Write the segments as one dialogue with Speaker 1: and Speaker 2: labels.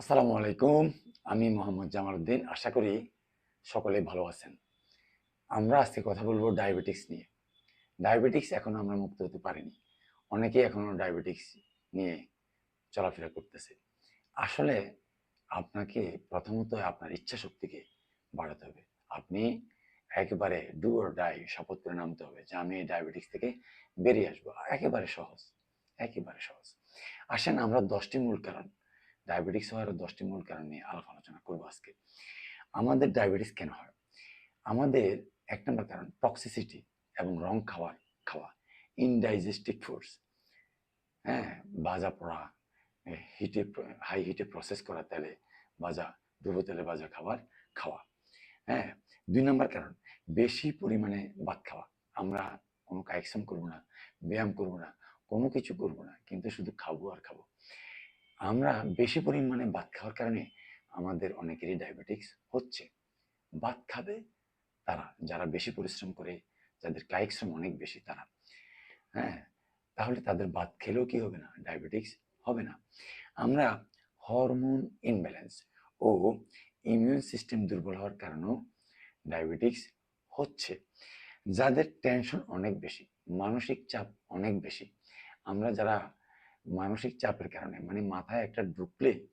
Speaker 1: আসসালামু আলাইকুম। আমি মোহাম্মদ জামাল উদ্দিন আশা করি সকলে ভালো আছেন। আমরা আজকে কথা বলব ডায়াবেটিক্স নিয়ে। ডায়াবেটিক্স এখনও আমরা মুক্ত হতে পারিনি। অনেকেই এখনও ডায়াবেটিক্স নিয়ে চলাফেরা করতেছে। আসলে আপনাকে প্রথমত আপনার ইচ্ছা শক্তিকে বাড়াতে হবে। আপনি একেবারে ডু অর ডাই শপথ করে নামতে হবে যে আমি ডায়াবেটিক্স থেকে বেরিয়ে আসব। একেবারে সহজ। একেবারে সহজ। আসেন আমরা দশটি মূল কারণ। ডায়াবেটিক্স হওয়ার দশটি মূল কারণ নিয়ে আলাপ আলোচনা করব আজকে। আমাদের ডায়াবেটিস কেন হয়? আমাদের এক নম্বর কারণ টক্সিসিটি এবং রং খাওয়ার খাওয়া ইনডাইজেস্টিভ ফুডস হ্যাঁ বাজা পোড়া হিটে হাই হিটে প্রসেস করা তেলে ভাজা ডুবো তেলে ভাজা খাবার খাওয়া হ্যাঁ। দুই নম্বর কারণ, বেশি পরিমাণে ভাত খাওয়া। আমরা কোনো কায়েকশন করব না, ব্যায়াম করব না, কোনো কিছু করব না, কিন্তু শুধু খাব আর খাব। আমরা বেশি পরিমাণে ভাত খাওয়ার কারণে আমাদের অনেকেরই ডায়াবেটিক্স হচ্ছে। ভাত খাবে তারা, যারা বেশি পরিশ্রম করে, যাদের কায়িক শ্রম অনেক বেশি তারা। হ্যাঁ তাহলে তাদের ভাত খেলেও কি হবে না? ডায়াবেটিক্স হবে না। আমরা হরমোন ইনব্যালেন্স ও ইমিউন সিস্টেম দুর্বল হওয়ার কারণেও ডায়াবেটিক্স হচ্ছে। যাদের টেনশন অনেক বেশি, মানসিক চাপ অনেক বেশি, আমরা যারা মানসিক চাপের কারণে মানে মাথায় একটা ঢুকলে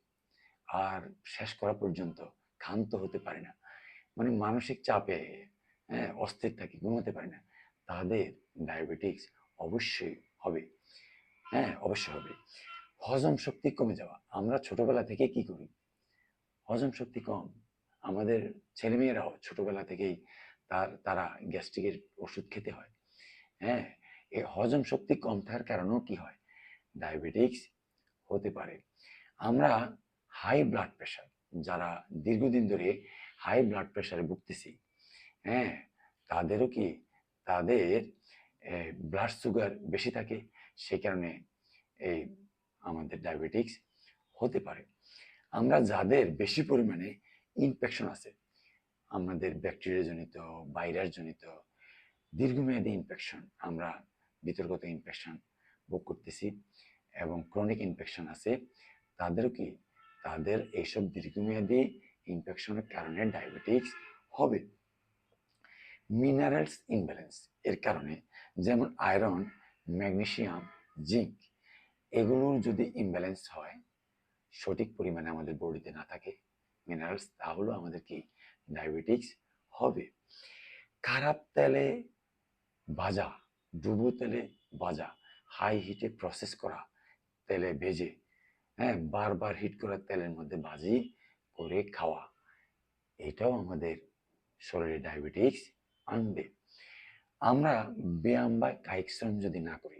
Speaker 1: আর শেষ করা পর্যন্ত ক্ষান্ত হতে পারে না। মানে মানসিক চাপে অস্থির থাকি, ঘুমাতে পারে না। তাদের ডায়াবেটিক্স অবশ্যই হবে। হ্যাঁ অবশ্যই হবে। হজম শক্তি কমে যাওয়া। আমরা ছোটবেলা থেকে কি করি? হজম শক্তি কম। আমাদের ছেলেমেয়েরাও ছোটবেলা থেকেই তার, তারা গ্যাস্ট্রিকের ওষুধ খেতে হয়। হ্যাঁ এই হজম শক্তি কম থাকার কারণেও কি হয়? ডায়াবেটিক্স হতে পারে। আমরা হাই ব্লাড প্রেশার যারা দীর্ঘদিন ধরে হাই ব্লাড প্রেশারে ভুগতেছি হ্যাঁ তাদেরও কি তাদের ব্লাড সুগার বেশি থাকে? সেই কারণে এই আমাদের ডায়াবেটিক্স হতে পারে। আমরা যাদের বেশি পরিমাণে ইনফেকশন আছে, আমাদের ব্যাকটেরিয়া জনিত ভাইরাস জনিত, দীর্ঘমেয়াদী ইনফেকশন আমরা বিতর্কত ইনফেকশন ভোগ করতেছি। এবং ক্রনিক ইনফেকশন আছে, তাদেরও কি? তাদের এইসব দীর্ঘমেয়াদী ইনফেকশনের কারণে ডায়াবেটিক্স হবে। মিনারেলস ইনব্যালেন্স এর কারণে যেমন আয়রন ম্যাগনেশিয়াম জিঙ্ক এগুলোর যদি ইমব্যালেন্স হয়, সঠিক পরিমাণে আমাদের বডিতে না থাকে মিনারেলস তাহলেও আমাদের কি? ডায়াবেটিক্স হবে। খারাপ তেলে ভাজা, ডুবো তেলে ভাজা হাই হিটে প্রসেস করা তেলে ভেজে হ্যাঁ বারবার হিট করা তেলের মধ্যে ভাজি করে খাওয়া। এটাও আমাদের শরীরে ডায়াবেটিক্স আনবে। আমরা ব্যায়াম বা কায়িক শ্রম যদি না করি,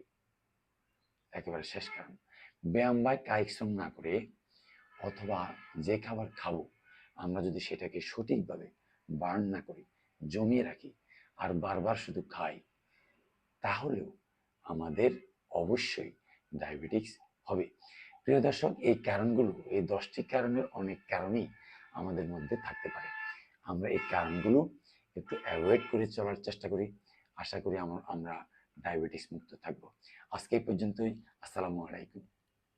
Speaker 1: একেবারে শেষ কারণ, ব্যায়াম বা কায়িক শ্রম না করে অথবা যে খাবার খাব, আমরা যদি সেটাকে সঠিকভাবে বার্ন না করি, জমিয়ে রাখি আর বারবার শুধু খাই, তাহলেও আমাদের অবশ্যই ডায়াবেটিক্স হবে। প্রিয় দর্শক, এই কারণগুলো, এই দশটি কারণের অনেক কারণই আমাদের মধ্যে থাকতে পারে। আমরা এই কারণগুলো একটু অ্যাভয়েড করে চলার চেষ্টা করি। আশা করি আমরা ডায়াবেটিস মুক্ত থাকব। আজকে এই পর্যন্তই। আসসালামু আলাইকুম।